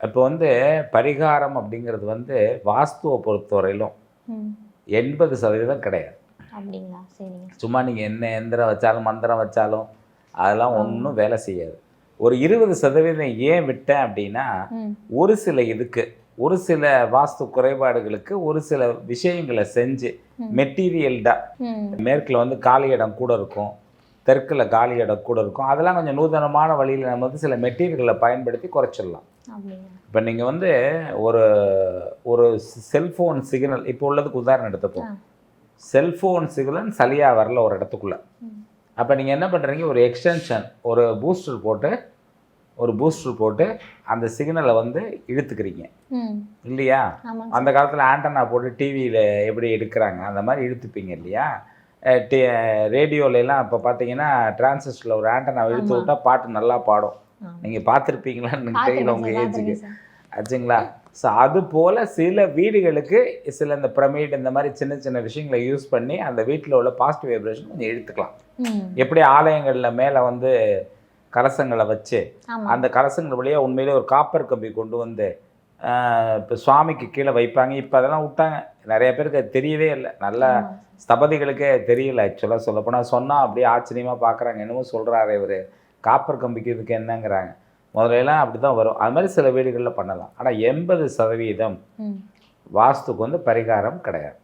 இப்போ வந்து பரிகாரம் அப்படிங்கிறது வந்து வாஸ்துவை பொறுத்தவரையிலும் எண்பது சதவீதம் கிடையாது. அப்படிங்களா? சரிங்க. சும்மா நீங்கள் என்ன எந்திரம் வச்சாலும் மந்திரம் வச்சாலும் அதெல்லாம் ஒன்றும் வேலை செய்யாது. ஒரு இருபது சதவீதம் ஏன் விட்டேன் அப்படின்னா ஒரு சில இதுக்கு ஒரு சில வாஸ்து குறைபாடுகளுக்கு ஒரு சில விஷயங்களை செஞ்சு ம். மெட்டீரியல்டாக ம். மேற்கில் வந்து காலி இடம் கூட இருக்கும் தெற்கில் காலி இடம் கூட இருக்கும். அதெல்லாம் கொஞ்சம் நூதனமான வழியில் நம்ம வந்து சில மெட்டீரியல்களை பயன்படுத்தி குறைச்சிடலாம். இப்போ நீங்கள் வந்து ஒரு ஒரு செல்ஃபோன் சிக்னல் இப்போ உள்ளதுக்கு உதாரணம் எடுத்துப்போம். செல்ஃபோன் சிக்னல் சரியாக வரல ஒரு இடத்துக்குள்ளே. அப்போ நீங்கள் என்ன பண்ணுறீங்க ஒரு எக்ஸ்டென்ஷன் ஒரு பூஸ்டர் போட்டு ஒரு பூஸ்டர் போட்டு அந்த சிக்னலை வந்து இழுத்துக்கிறீங்க. இல்லையா? அந்த காலத்தில் ஆண்டனா போட்டு டிவியில் எப்படி எடுக்கிறாங்க? அந்த மாதிரி இழுத்துப்பீங்க இல்லையா? ரேடியோலலாம் இப்போ பார்த்தீங்கன்னா டிரான்சிஸ்டரில் ஒரு ஆண்டனா இழுத்து ஆமா. விட்டா பாட்டு நல்லா பாடும். நீங்கள் பார்த்துருப்பீங்களான்னு தெரியல உங்கள் ஏஜுக்கு. ஆச்சுங்களா? ஸோ அது போல் சில வீடுகளுக்கு சில இந்த பிரமிட் இந்த மாதிரி சின்ன சின்ன விஷயங்களை யூஸ் பண்ணி அந்த வீட்டில் உள்ள பாசிட்டிவ் வைப்ரேஷன் கொஞ்சம் எடுத்துக்கலாம். எப்படி ஆலயங்களில் மேலே வந்து கலசங்களை வச்சு அந்த கலசங்கள் வழியாக உண்மையிலே ஒரு காப்பர் கம்பி கொண்டு வந்து இப்போ சுவாமிக்கு கீழே வைப்பாங்க. இப்போ அதெல்லாம் விட்டாங்க. நிறைய பேருக்கு அது தெரியவே இல்லை. நல்ல. ஸ்தபதிகளுக்கே தெரியல. ஆக்சுவலாக சொல்லப்போனால் சொன்னால் அப்படியே ஆச்சரியமாக பார்க்குறாங்க என்னமோ சொல்கிறாரு இவர். காப்பர் கம்பிக்கு இதுக்கு என்னங்கிறாங்க. முதல்ல எல்லாம் அப்படி தான் வரும். அது மாதிரி சில வீடுகளில் பண்ணலாம். ஆனால் எண்பது சதவீதம் வாஸ்துக்கு வந்து பரிகாரம் கிடையாது.